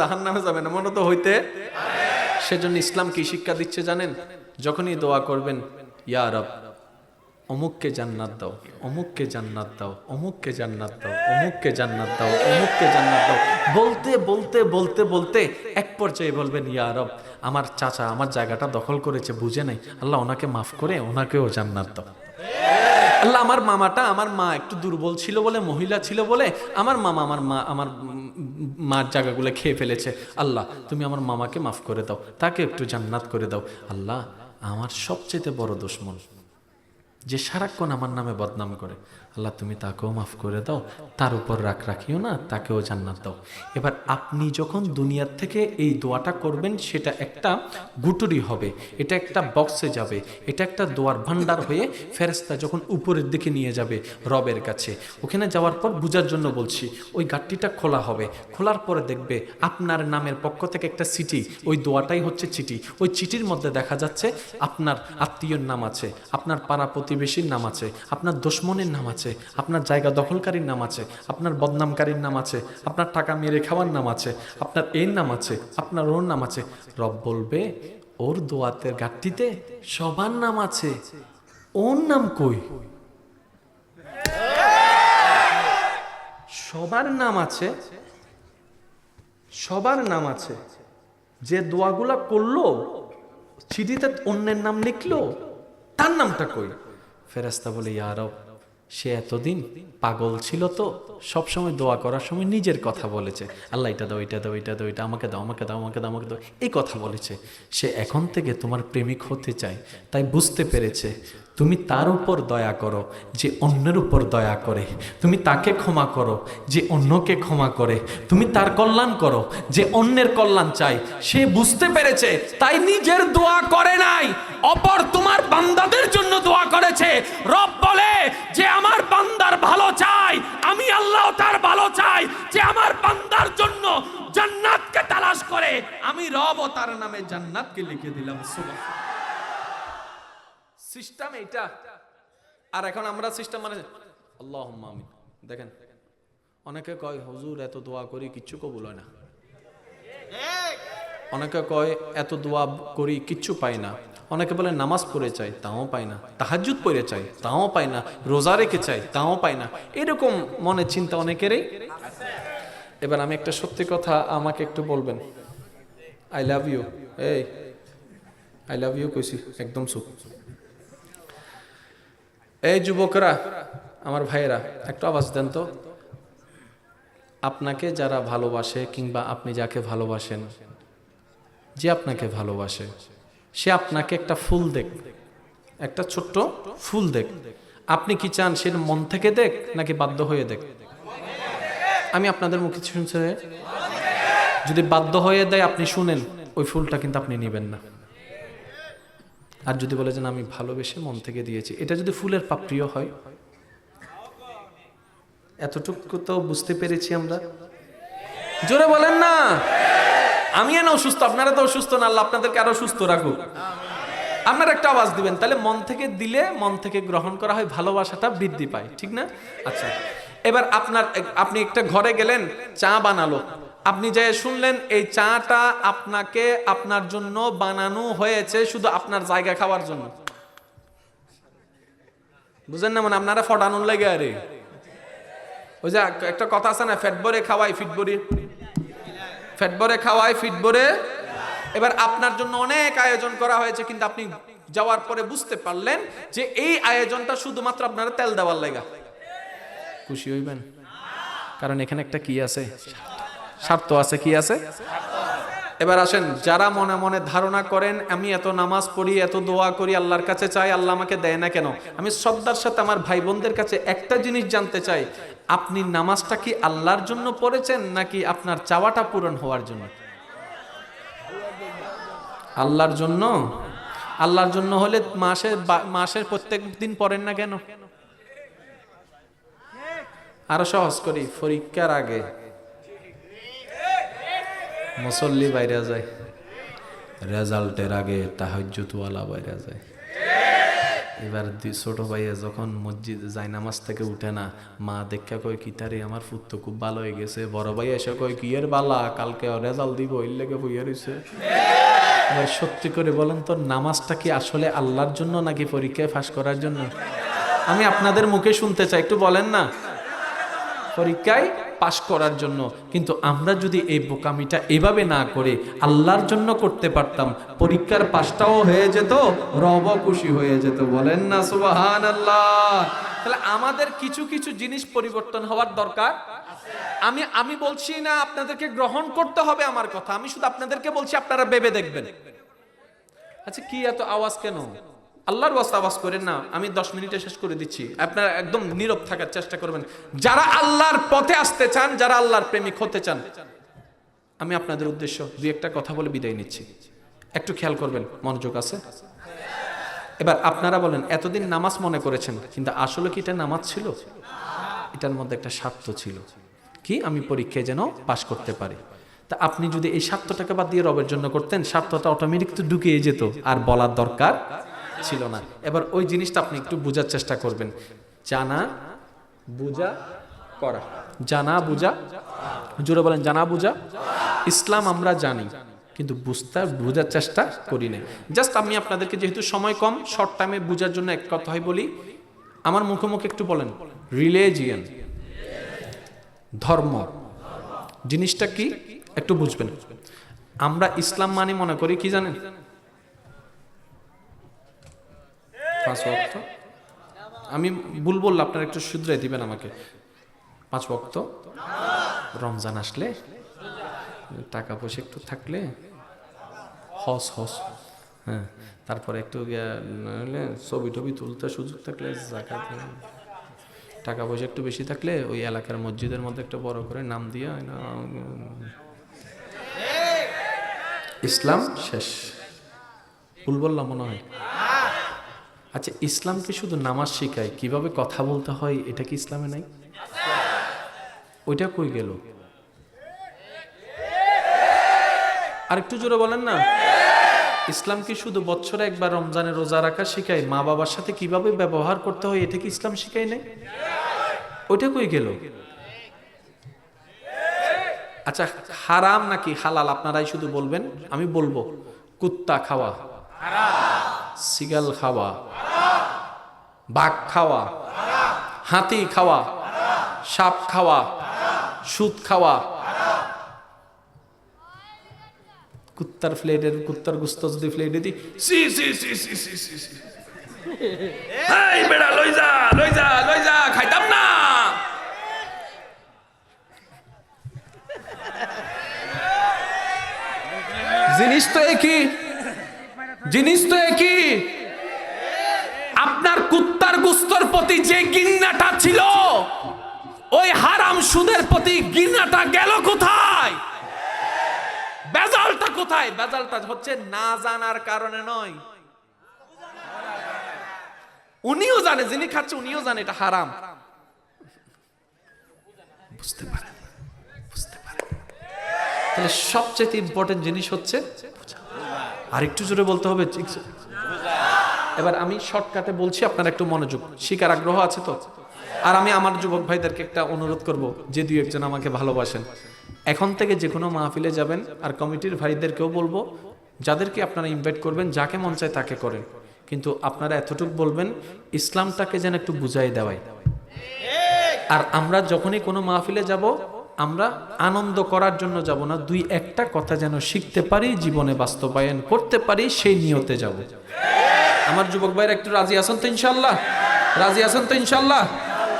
জাহান নামে যাবে না মনে তো হইতে সেজন্য ইসলাম কি শিক্ষা দিচ্ছে জানেন? যখনই দোয়া করবেন, ইয়া রব, অমুককে জান্নাত দাও, অমুককে জান্নাত দাও, অমুককে জান্নাত দাও, অমুককে জান্নাত দাও, অমুককে জান্নাত দাও। বলতে বলতে বলতে বলতে এক পর্যায়ে বলবেন, ইয়া রব, আমার চাচা আমার জায়গাটা দখল করেছে, বুঝে নাই। আল্লাহ ওনাকে মাফ করে ওনাকেও জান্নাত দাও। আল্লাহ, আমার মামাটা আমার মা একটু দুর্বল ছিল বলে, মহিলা ছিল বলে, আমার মামা, আমার মা, আমার মার জায়গাগুলো খেয়ে ফেলেছে। আল্লাহ, তুমি আমার মামাকে মাফ করে দাও, তাকে একটু জান্নাত করে দাও। আল্লাহ, আমার সবচেয়ে বড় দুশ্মন। যে সারাক্ষণ আমার নামে বদনাম করে, আল্লাহ তুমি তাকেও মাফ করে দাও, তার উপর রাখ রাখিও না, তাকেও জান্নাত দাও। এবার আপনি যখন দুনিয়ার থেকে এই দোয়াটা করবেন, সেটা একটা গুটুরি হবে, এটা একটা বক্সে যাবে, এটা একটা দোয়ার ভান্ডার হয়ে ফেরেস্তা যখন উপরের দিকে নিয়ে যাবে রবের কাছে। ওখানে যাওয়ার পর বুঝার জন্য বলছি, ওই গাঠটিটা খোলা হবে, খোলার পরে দেখবে আপনার নামের পক্ষ থেকে একটা চিঠি, ওই দোয়াটাই হচ্ছে চিঠি। ওই চিঠির মধ্যে দেখা যাচ্ছে আপনার আত্মীয়র নাম আছে, আপনার পাড়া প্রতিবেশীর নাম আছে, আপনার দুশ্মনের নাম আছে, আপনার জায়গা দখলকারীর নাম আছে, আপনার বদনামকারীর নাম আছে, আপনার টাকা মেরে খাওয়ার নাম আছে, আপনার এর নাম আছে, আপনার ওর নাম আছে। রব বলবে, ওর দোয়াতের ঘাটতিতে সবার নাম আছে, ওর নাম কই? সবার নাম আছে, সবার নাম আছে। যে দোয়াগুলা করল, চিঠিতে অন্যের নাম লিখলো, তার নামটা কই? ফেরাস্তা বলে ইয়ারব সে এতদিন পাগল ছিল তো সব সময় দোয়া করার সময় নিজের কথা বলেছে। আল্লাহ, এটা দাও এটা দাও এটা দাও, এটা আমাকে দাও আমাকে দাও আমাকে দাও আমাকে দাও। এই কথা বলেছে। সে এখন থেকে তোমার প্রেমিক হতে চায়, তাই বুঝতে পেরেছে তুমি তার উপর দয়া করো, যে অন্যের উপর দয়া করে। তুমি তাকে ক্ষমা করো, যে অন্যকে ক্ষমা করে। তুমি তার কল্যাণ করো, যে অন্যের কল্যাণ চাই সে বুঝতে পেরেছে, তাই নিজের দোয়া করে নাই। অপর তোমার বান্দাদের জন্য দোয়া করেছে, রব বলে যে আমার বান্দার ভালো চাই, আমি আল্লাহ তার ভালো চাই, যে আমার বান্দার জন্য জান্নাতকে তালাশ করে। আমি রব ও তার নামে জান্নাতকে লিখে দিলাম সুবহান সিস্টেম এইটা। আর এখন আমরা সিস্টেম মানে আল্লাহ আমিন। দেখেন, অনেকে কয়, হুজুর, এত দোয়া করি, কিচ্ছু কবুল হয় না। অনেকে কয়, এত দোয়া করি, কিচ্ছু পাই না। অনেকে বলে, নামাজ পড়ে চাই, তাও পাই না। তাহাজুদ পড়ে চাই, তাও পাই না। রোজা রেখে চাই, তাও পাই না। এরকম মনে চিন্তা অনেকেরই এবার আমি একটা সত্যি কথা আমাকে একটু বলবেন। আই লাভ ইউ এই আই লাভ ইউ কইছি, একদম সুখ এই যুবকরা, আমার ভাইয়েরা, একটু আওয়াজ দেন তো। আপনাকে যারা ভালোবাসে কিংবা আপনি যাকে ভালোবাসেন, যে আপনাকে ভালোবাসে, সে আপনাকে একটা ফুল দেখ, একটা ছোট্ট ফুল দেখ। আপনি কি চান সে মন থেকে দেখ নাকি বাধ্য হয়ে দেখ? আমি আপনাদের মুখে শুনছে? যদি বাধ্য হয়ে দেয়, আপনি শুনেন, ওই ফুলটা কিন্তু আপনি নেবেন না। আর যদি বলে যে আমি ভালোবেসে মন থেকে দিয়েছি, এটা যদি ফুলের পাপ্রিয় হয়? এতটুকু তো বুঝতে পেরেছি আমরা। জোরে বলেন না। আমি না অসুস্থ, আপনারা তো অসুস্থ না, আল্লাহ আপনাদেরকে আরও সুস্থ রাখুক। আপনার একটা আওয়াজ দিবেন, তাহলে মন থেকে দিলে মন থেকে গ্রহণ করা হয়, ভালোবাসাটা বৃদ্ধি পায়, ঠিক না? আচ্ছা এবার আপনার, আপনি একটা ঘরে গেলেন, চা বানালো। আপনি যে শুনলেন, এই চাটা আপনাকে আপনার জন্য বানানো হয়েছে শুধু আপনার জায়গা খাওয়ার জন্য। বুঝেন না মানে আপনারা ফটানোর লাগে আরে। ওই যে একটা কথা আছে না, ফ্যাট খাওয়াই, ফিট ভরে। ফ্যাট খাওয়াই, ফিট ভরে। এবার আপনার জন্য অনেক আয়োজন করা হয়েছে, কিন্তু আপনি যাওয়ার পরে বুঝতে পারলেন যে এই আয়োজনটা শুধুমাত্র আপনারা তেল দেওয়ার লাগা। খুশি হইবেন? কারণ এখানে একটা কি আছে? স্বার্থ আছে, কি আছে? এবার আসেন, যারা মনে মনে ধারণা করেন, আমি এত নামাজ পড়ি, এত দোয়া করি, আল্লাহর কাছে চাই, আল্লাহ আমাকে দেয় না কেন? আমি শ্রদ্ধার সাথে আমার ভাই বোনদের কাছে একটা জিনিস জানতে চাই, আপনি নামাজটা কি আল্লাহর জন্য পড়েছেন, নাকি আপনার চাওয়াটা পূরণ হওয়ার জন্য? আল্লাহর জন্য? আল্লাহর জন্য হলে মাসে মাসের প্রত্যেক দিন পড়েন না কেন? আরও সহজ করি পরীক্ষার আগে। মুসল্লি বাইরে যায়। রেজাল্টের আগে তাহাজ্জুতওয়ালা বাইরে যায়। এবার ছোট ভাইয়া যখন মসজিদ যায়, নামাজ থেকে উঠে না, মা দেখা কয়, কি তারে, আমার ফুট তো খুব ভালো হয়ে গেছে। বড় ভাই এসে কয়, কি এর বালা, কালকে রেজাল্ট দিব ওই লেগে বইয়া রয়েছে এবার সত্যি করে বলেন তো, নামাজটা কি আসলে আল্লাহর জন্য নাকি পরীক্ষায় ফাঁস করার জন্য? আমি আপনাদের মুখে শুনতে চাই, একটু বলেন না। পরীক্ষায় পাশ করার জন্য। কিন্তু আমরা যদি এই বোকামিটা এভাবে না করে আল্লাহর জন্য করতে পারতাম, পরীক্ষার পাশটাও হয়ে যেত রব খুশি হয়ে যেত। বলেন না সুবাহান আল্লাহ তাহলে আমাদের কিছু কিছু জিনিস পরিবর্তন হওয়ার দরকার? আমি আমি বলছি না আপনাদেরকে গ্রহণ করতে হবে আমার কথা। আমি শুধু আপনাদেরকে বলছি, আপনারা ভেবে দেখবেন। আচ্ছা কি এত আওয়াজ কেন? আল্লাহর ওয়াস্তে আওয়াজ করেন না, আমি দশ মিনিটে শেষ করে দিচ্ছি। আপনারা একদম নীরব থাকার চেষ্টা করবেন। যারা আল্লাহর পথে আসতে চান, যারা আল্লাহর প্রেমিক হতে চান, আমি আপনাদের উদ্দেশ্য দুই একটা কথা বলে বিদায় নিচ্ছি। একটু খেয়াল করবেন, মনোযোগ আছে? এবার আপনারা বলেন, এতদিন নামাজ মনে করেছেন, কিন্তু আসলে কি এটা নামাজ ছিল? এটার মধ্যে একটা স্বার্থ ছিল। কি? আমি পরীক্ষায় যেন পাশ করতে পারি। তা আপনি যদি এই স্বার্থটাকে বাদ দিয়ে রবের জন্য করতেন, স্বার্থটা অটোমেটিক তো ঢুকিয়ে যেত, আর বলার দরকার ছিল না। এবার ওই জিনিসটা আপনি একটু বোঝার চেষ্টা করবেন। জানা, বুঝা, করা। জানা, বুঝা, জোরে বলেন, জানা, বুঝা। ইসলাম আমরা জানি, কিন্তু বুঝতে, বোঝার চেষ্টা করি না জাস্ট আমি আপনাদেরকে যেহেতু সময় কম শর্ট টাইমে বোঝার জন্য এক কথাই বলি, আমার মুখে মুখে একটু বলেন রিলিজিয়ান ধর্ম, জিনিসটা কি? একটু বুঝবেন। আমরা ইসলাম মানে মনে করি, কি জানেন? পাঁচ ওয়াক্ত আমি ভুল বললে আপনারা একটু শুধরে দিবেন আমাকে। পাঁচ ওয়াক্ত রমজান আসলে টাকা পয়সা একটু থাকলে হস হস। হ্যাঁ তারপরে একটু ছবি টবি তুলতে সুযোগ থাকলে জাকাত টাকা পয়সা একটু বেশি থাকলে ওই এলাকার মসজিদের মধ্যে একটা বড় করে নাম দিয়ে ইসলাম শেষ। ভুল বললাম মনে হয়। আচ্ছা ইসলাম কি শুধু নামাজ শেখায়, কীভাবে কথা বলতে হয়, এটা কি ইসলামে নাই? ওইটা কই গেল? আর একটু জোরে বলেন না। ইসলাম কি শুধু বছরে একবার রমজানে রোজা রাখা শেখায়, মা বাবার সাথে কীভাবে ব্যবহার করতে হয়, এটা কি ইসলাম শেখায় নাই? ওইটা কই গেল? আচ্ছা হারাম নাকি হালাল, আপনারাই শুধু বলবেন, আমি বলব, কুত্তা খাওয়া, সিগাল খাওয়া। বাঘ খাওয়া, হাতি খাওয়া, সাপ খাওয়া সুদ খাওয়া। কুত্তার ফ্লেটের, কুত্তার গুস্ত যদি ফ্লেটে দি সি সি সি সি সি সি এই বেড়া, লই যা লই যা লই যা, খাইতাম না। জিনিস তো একই, জিনিস তো একই। আপনার গুস্তর প্রতি যে গিন্নাটা ছিল, ওই হারাম সুদের প্রতি গিন্নাটা গেল কোথায় বেজালটা কোথায় বেজালটা হচ্ছে না জানার কারণে নয় উনিও জানে, যিনি খাচ্ছে উনিও জানে এটা হারাম বুঝতে পারেন তাহলে সবচেয়ে ইম্পর্টেন্ট জিনিস হচ্ছে। আর একটু জোরে বলতে হবে? এবার আমি শর্টকাটে বলছি, আপনার একটু মনোযোগ। শিকার আগ্রহ আছে তো? আর আমি আমার যুবক ভাইদেরকে একটা অনুরোধ করব যে দুই একজন আমাকে ভালোবাসেন। এখন থেকে যে কোনো মাহফিলে যাবেন আর কমিটির ভাইদেরকেও বলব, যাদেরকে আপনারা ইনভাইট করবেন, যাকে মন চায় তাকে করেন। কিন্তু আপনারা এতটুকু বলবেন, ইসলামটাকে যেন একটু বুঝাই দেওয়াই আর আমরা যখনই কোনো মাহফিলে যাব, আমরা আনন্দ করার জন্য যাব না, দুই একটা কথা যেন শিখতে পারি, জীবনে বাস্তবায়ন করতে পারি, সেই নিয়তে যাব। আমার যুবক ভাইরা একটু রাজি আছেন তো ইনশাল্লাহ রাজি আছেন তো ইনশাল্লাহ